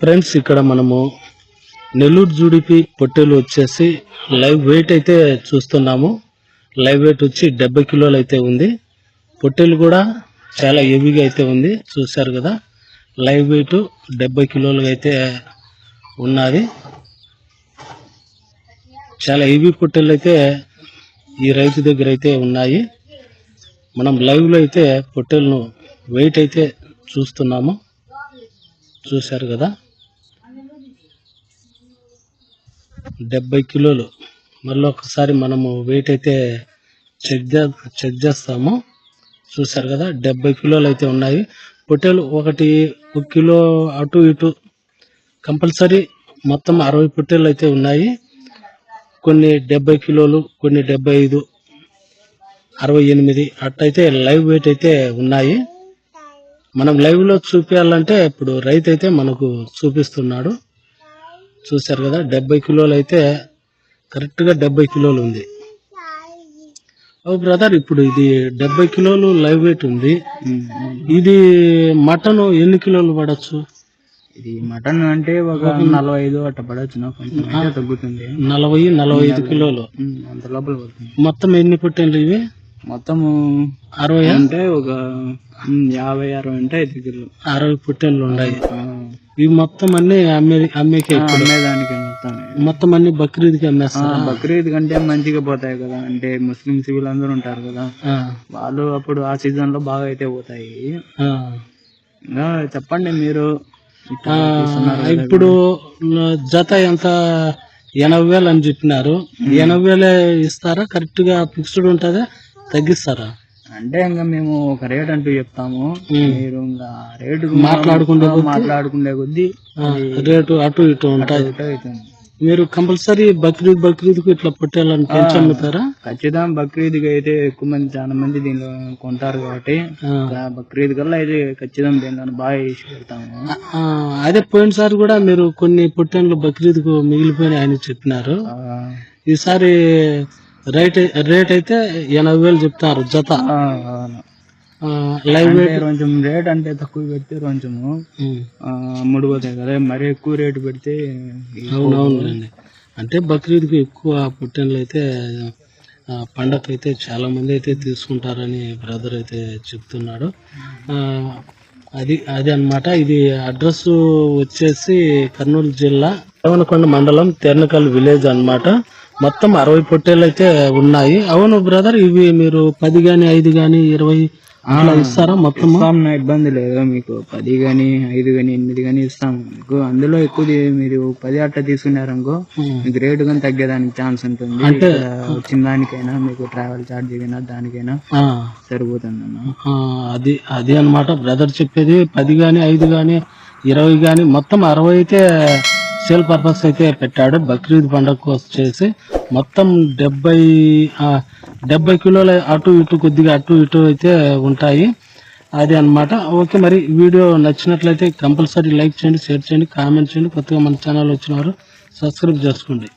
Friends ఇక్కడ మనము నెల్లూరు జూడిపి పొట్టేలు వచ్చేసి లైవ్ వెయిట్ అయితే చూస్తున్నాము. లైవ్ వెయిట్ వచ్చి డెబ్బై కిలోలు అయితే ఉంది. పొట్టేలు కూడా చాలా హెవీగా అయితే ఉంది. చూశారు కదా? లైవ్ వెయిట్ డెబ్బై కిలోలు అయితే ఉన్నది. చాలా హెవీ పొట్టేలు అయితే ఈ రైతు దగ్గర అయితే ఉన్నాయి. మనం లైవ్లో అయితే పొట్టేలను వెయిట్ అయితే చూస్తున్నాము. చూశారు కదా? డెబ్బై కిలోలు. మళ్ళీ ఒకసారి మనము వెయిట్ అయితే చెక్ చే చెక్ చేస్తాము. చూశారు కదా డెబ్బై కిలోలు అయితే ఉన్నాయి. పొట్టేలు ఒకటి ఒక కిలో అటు ఇటు కంపల్సరీ మొత్తం అరవై పొట్టేలు అయితే ఉన్నాయి. కొన్ని డెబ్బై కిలోలు కొన్ని డెబ్బై ఐదు అరవై ఎనిమిది అట్టయితే లైవ్ వెయిట్ అయితే ఉన్నాయి. మనం లైవ్లో చూపించాలంటే ఇప్పుడు రైతు అయితే మనకు చూపిస్తున్నాడు. చూశారు కదా డెబ్బై కిలోలు అయితే కరెక్ట్గా డెబ్బై కిలోలు ఉంది. ఓ బ్రదర్ ఇప్పుడు ఇది డెబ్బై కిలోలు లైవ్ వెయిట్ ఉంది. ఇది మటన్ ఎన్ని కిలోలు పడచ్చు? ఇది మటన్ అంటే ఒక నలభై ఐదు అట్ట పడవచ్చు తగ్గుతుంది. నలభై నలభై ఐదు కిలోలు. అంత లోపల మొత్తం ఎన్ని పుట్టేళ్ళు ఇవి? మొత్తము అరవై అంటే ఒక యాభై అరవై అంటే ఐదు కిలో. అరవై పుట్టేళ్ళు ఉన్నాయి. ఇవి మొత్తం అన్ని అమ్మే అమ్మేకే అమ్మేదానికి మొత్తం మొత్తం అన్ని బక్రీద్కి అమ్మేస్తారు? బక్రీద్ కంటే మంచిగా పోతాయి కదా. అంటే ముస్లిమ్స్ వీళ్ళందరూ ఉంటారు కదా. వాళ్ళు అప్పుడు ఆ సీజన్లో బాగా అయితే పోతాయి. చెప్పండి మీరు. ఇప్పుడు జత ఎంత? ఎనభై వేలు అని చెప్పినారు. ఎనభై వేలే ఇస్తారా? కరెక్ట్గా ఫిక్స్డ్ ఉంటుందా? తగ్గిస్తారా? అంటే ఇంకా మేము ఒక రేట్ అంటూ చెప్తాము. మీరు ఇంకా రేటు మాట్లాడుకుంటే మాట్లాడుకునే కొద్దీ. రేటు అటు ఇటు ఉంటాయి. మీరు కంపల్సరీ బక్రీద్ బక్రీద్కు ఇట్లా పొట్టేళ్ళని పెంచి అమ్ముతారా ఖచ్చితంగా బక్రీద్కి అయితే ఎక్కువ మంది చాలా మంది దీనిలో కొంటారు కాబట్టి బక్రీద్ కల్లా అయితే ఖచ్చితంగా దీనిలో బాగా వేసి పెడతాము. అదే పోయినసారి కూడా మీరు కొన్ని పొట్టేళ్ళు బక్రీద్కు మిగిలిపోయినాయి అని చెప్పినారు. ఈసారి రేట్ రేట్ అయితే ఎనభై వేలు చెప్తారు జత. లైవ్ వెయిట్ కొంచెం రేట్ అంటే తక్కువ పెడితే. ఆ, ముడిపోతాయి కదా. మరీ ఎక్కువ రేటు పెడితే అవునవునండి అంటే బక్రీద్కి ఎక్కువ పుట్టినలు అయితే పండగ అయితే చాలా మంది అయితే తీసుకుంటారని బ్రదర్ అయితే చెప్తున్నాడు. అది అది అన్నమాట. ఇది అడ్రస్ వచ్చేసి కర్నూలు జిల్లా దేవనకొండ మండలం తెర్నకల్ విలేజ్ అన్నమాట. మొత్తం అరవై పొట్టేలు అయితే ఉన్నాయి. అవును బ్రదర్ ఇవి మీరు పది గాని ఐదు గాని ఇరవై అట్లా ఇస్తారా మొత్తం నా ఇబ్బంది లేదు మీకు. పది గాని ఐదు గాని ఎనిమిది గాని ఇస్తాము మీకు. అందులో ఎక్కువ మీరు పది అట్ట తీసుకున్నారనుకో మీకు రేటు కానీ తగ్గేదానికి ఛాన్స్ ఉంటుంది. ఇక్కడ వచ్చిన దానికైనా మీకు ట్రావెల్ ఛార్జ్ అయినా దానికైనా. సరిపోతుంది అన్న అది అది అన్నమాట. బ్రదర్ చెప్పేది పది గాని ఐదు గాని ఇరవై గాని మొత్తం అరవై అయితే సేల్ పర్పస్ అయితే పెట్టాడు. బక్రీద్ పండగకు వచ్చేసి మొత్తం డెబ్బై డెబ్బై కిలోల అటు ఇటు కొద్దిగా అటు ఇటు అయితే ఉంటాయి. అది అన్నమాట. ఓకే మరి వీడియో నచ్చినట్లయితే కంపల్సరీ లైక్ చేయండి షేర్ చేయండి కామెంట్ చేయండి. కొత్తగా మన ఛానల్ వచ్చినవారు సబ్స్క్రైబ్ చేసుకోండి.